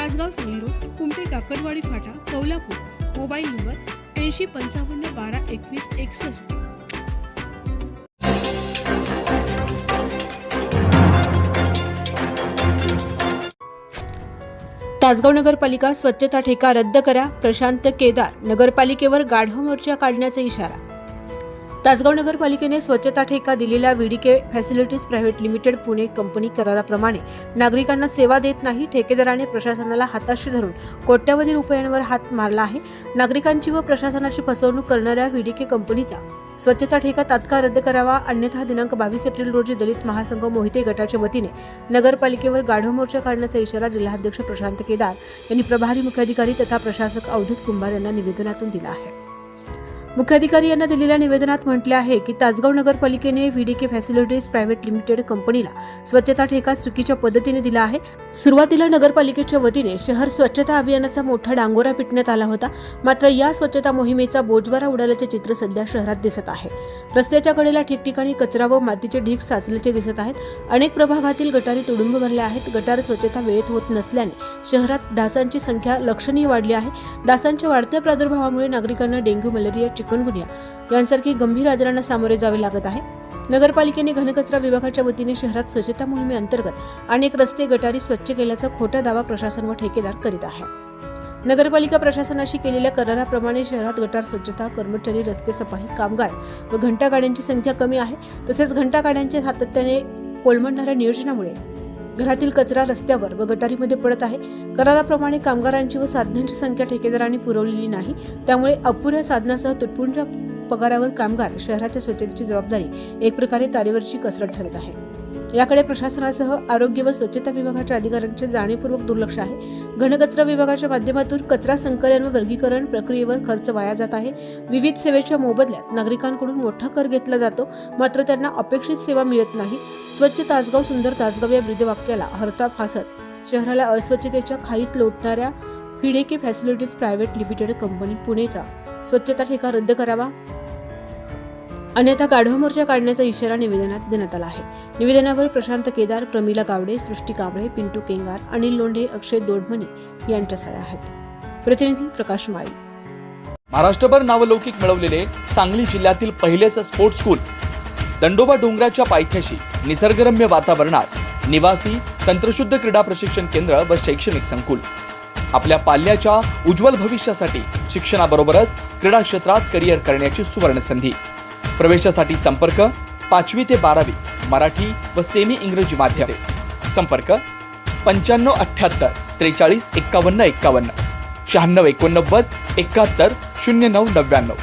Tasgaon Sangli road Kumte Kakadwadi फाटा Kolhapur mobile number ऐंशी पंचावन्न बारा एकवीस एकसष्ट. तासगाव नगरपालिका स्वच्छता ठेका रद्द करा प्रशांत केदार नगरपालिकेवर गाढव मोर्चा काढण्याचा इशारा. तासगाव नगरपालिकेने स्वच्छता ठेका दिलेल्या VDK facilities private limited Pune company कराराप्रमाणे नागरिकांना सेवा देत नाही ठेकेदाराने प्रशासनाला हाताशी धरून कोट्यवधी रुपयांवर हात मारला आहे. नागरिकांची व प्रशासनाची फसवणूक करणाऱ्या व्हीडीके कंपनीचा स्वच्छता ठेका तात्काळ रद्द करावा अन्यथा दिनांक बावीस एप्रिल रोजी दलित महासंघ मोहिते गटाच्या वतीने नगरपालिकेवर गाढव मोर्चा काढण्याचा इशारा जिल्हाध्यक्ष प्रशांत केदार यांनी प्रभारी मुख्याधिकारी तथा प्रशासक अवधूत कुंभार यांना निवेदनातून दिला आहे. मुख्याधिकारी यांना दिलेल्या निवेदनात म्हटले आहे की तासगाव नगरपालिकेने व्हीडीके फॅसिलिटीज प्रायव्हेट लिमिटेड कंपनीला स्वच्छता ठेका चुकीच्या पद्धतीने दिला आहे. सुरुवातीला नगरपालिकेच्या वतीने शहर स्वच्छता अभियानाचा मोठा डांगोरा पिटण्यात आला होता. मात्र या स्वच्छता मोहिमेचा बोजवारा उडाल्याचे चित्र सध्या शहरात दिसत आहे. रस्त्याच्या कडेला ठिकठिकाणी कचरा व मातीचे ढीग साचल्याचे दिसत आहेत. अनेक प्रभागातील गटारी तुडुंब भरल्या आहेत. गटार स्वच्छता वेळेत होत नसल्याने शहरात डासांची संख्या लक्षणीय वाढली आहे. डासांच्या वाढत्या प्रादुर्भावामुळे नागरिकांना डेंग्यू मलेरिया चिकनगुनिया यांसारखी गंभीर आजारांना सामोरे जावे लागत आहे. नगरपालिकेने घनकचरा विभागाच्या वतीने शहरात स्वच्छता मोहिमेअंतर्गत अनेक रस्ते गटारी स्वच्छ केल्याचा खोटा दावा प्रशासन व ठेकेदार करीत आहे. नगरपालिका प्रशासनाशी केलेल्या कराराप्रमाणे शहरात गटार स्वच्छता कर्मचारी रस्ते सफाई कामगार व घंटागाड्यांची संख्या कमी आहे. तसेच घंटागाड्यांच्या सातत्याने कोलमडणाऱ्या नियोजनामुळे घरातील कचरा रस्त्यावर व गटारीमध्ये पडत आहे. कराराप्रमाणे कामगारांची व साधनांची संख्या ठेकेदारांनी पुरवलेली नाही. त्यामुळे अपुऱ्या साधनासह तुटपुंच्या पगारावर कामगार शहराच्या स्वच्छतेची जबाबदारी एक प्रकारे तारेवरची कसरत ठरत आहे. याकडे प्रशासनासह आरोग्य व स्वच्छता विभागाच्या अधिकाऱ्यांचे जाणीवपूर्वक दुर्लक्ष आहे. घनकचरा विभागाच्या माध्यमातून कचरा संकलन व वर्गीकरण प्रक्रियेवर खर्च वाया जात आहे. विविध सेवेच्या मोबदल्यात नागरिकांकडून मोठा कर घेतला जातो. मात्र त्यांना अपेक्षित सेवा मिळत नाही. स्वच्छ तासगाव सुंदर तासगाव या ब्रीदवाक्याला हरताप फासत शहराला अस्वच्छतेच्या खाईत लोटणाऱ्या VDK facilities private limited company पुणेचा. स्वच्छता ठेका रद्द करावा. अन्यथा गाढव मोर्चा काढण्याचा इशारा निवेदनात देण्यात आला आहे. निवेदनावर प्रशांत केदार प्रमिला गावडे सृष्टी कांबळे पिंटू केंगार अनिल लोंढे अक्षय दोडमणी यांच्या सह्या आहेत. प्रतिनिधी प्रकाश माळी. महाराष्ट्रभर नावलौकिक मिळवलेले सांगली जिल्ह्यातील पहिलेच स्पोर्ट्स स्कूल. दंडोबा डोंगराच्या पायथ्याशी निसर्गरम्य वातावरणात निवासी तंत्रशुद्ध क्रीडा प्रशिक्षण केंद्र व शैक्षणिक संकुल. आपल्या पाल्याच्या उज्ज्वल भविष्यासाठी शिक्षणाबरोबरच क्रीडा क्षेत्रात करिअर करण्याची सुवर्ण संधी प्रवेशासाठी संपर्क पाचवी ते बारावी मराठी व सेमी इंग्रजी माध्यम. संपर्क पंच्याण्णव अठ्ठ्याहत्तर त्रेचाळीस एक्कावन्न एक्कावन्न शहाण्णव एकोणनव्वद एकाहत्तर शून्य नऊ नव्याण्णव.